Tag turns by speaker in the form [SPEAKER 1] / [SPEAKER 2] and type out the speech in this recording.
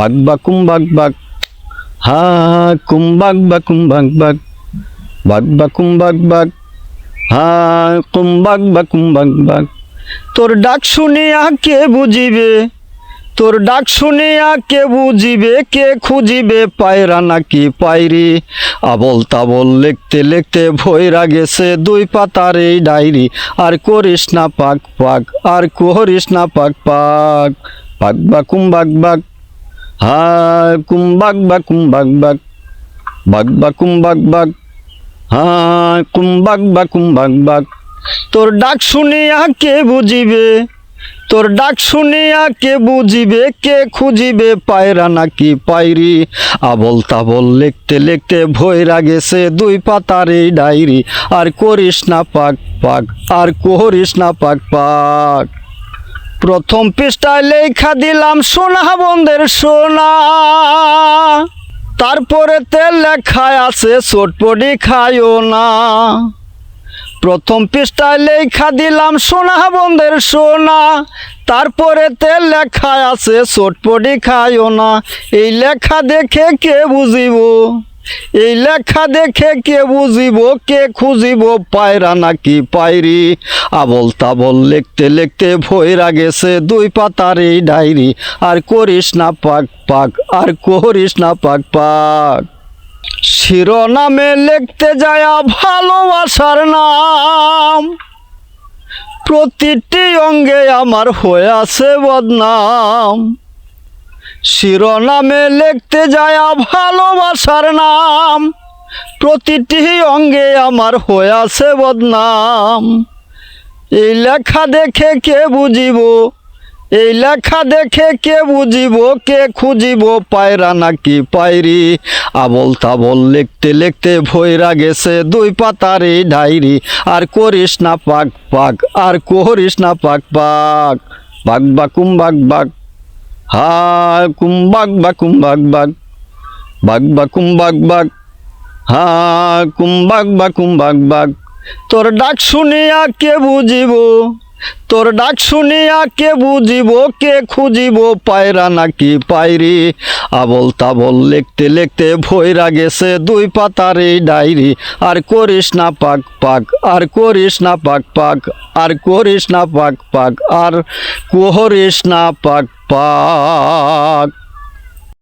[SPEAKER 1] Bug বাকুম বাগ বাগ হা কুম বাগ বাকুম বাগ বাগ বাগ বাকুম বাগ বাগ হা, কুম বাগ বাকুম বাগ বাগ তোর ডাক শুনিয়া কে বুঝিবে? তোর ডাক শুনিয়া কে বুঝিবে? কে খুঁজিবে পায়রা নাকি পায়রি? আবল তাবল লিখতে লিখতে ভৈরা গেছে দুই পাতার এই ডায়েরি। আর করিস না পাক পাক, আর করিস না পাক পাক। পাক বাকুম বাক বাগ হা কুম বাগ বাকুম বাগ বাগ বাগ বাকুম বাগ বাগ হা কুম বাগ বাকুম বাগ বাগ তোর ডাক শুনিয়া কে বুঝিবে? তোর ডাক শুনিয়া কে বুঝিবে? কে খুঁজিবে? পায়রা নাকি পায়রি? আবল তাবল লিখতে লিখতে ভৈরা গেছে দুই পাতার এই ডায়েরি। আর করিস না পাক পাক, আর করিস না পাক পাক। প্রথম পৃষ্ঠায় লেখা দিলাম, সোনা বন্ধের সোনা। তারপরে তেল লেখায় আছে, চটপটি খায়ও না। প্রথম পৃষ্ঠায় লেখা দিলাম, সোনা বন্ধের সোনা। তারপরে তেল লেখা আছে, চটপটি খায়ও না। এই লেখা দেখে কে বুঝিব? এই লেখা দেখে কে বুঝিব, কে খুঁজিব, পায়রা নাকি পায়রি? আবল তাবল লিখতে লিখতে ভৈরা গেছে দুই পাতার এই ডায়েরি। আর করিস না পাক পাক, আর করিস না পাক পাক। শিরোনামে লিখতে যায় ভালোবাসার নাম। প্রতিটি অঙ্গে আমার হয়ে আছে বদনাম। শিরোনামে লিখতে যায় ভালোবাসার নাম। প্রতিটি অঙ্গে আমার হয়ে আছে বদনাম। এই লেখা দেখে কে বুঝিব? এই লেখা দেখে কে বুঝিব? কে খুঁজিব? পায়রা নাকি পায়রি? আবল তাবল লিখতে লিখতে ভৈরা গেছে দুই পাতার এই ডায়েরি। আর করিস না পাক পাক, আর করিস না পাক পাক। বাগ বাকুম বাগ বাগ হা, কুম বাগ বাকুম বাগ বাগ বাগ বাকুম বাগ বাগ হা, কুম বাগ বাকুম বাগ বাগ তোর ডাক শুনিয়া কে বুঝিব? তোর ডাক শুনিয়া কে বুঝিব? কে খুঁজিব? পায়রা নাকি পায়রি? আবল তাবল লিখতে লিখতে ভৈরা গেছে দুই পাতার এই ডায়েরি। আর করিস না পাক পাক, আর করিস না পাক পাক, আর করিস না পাক পাক, আর করিস না পাক পাক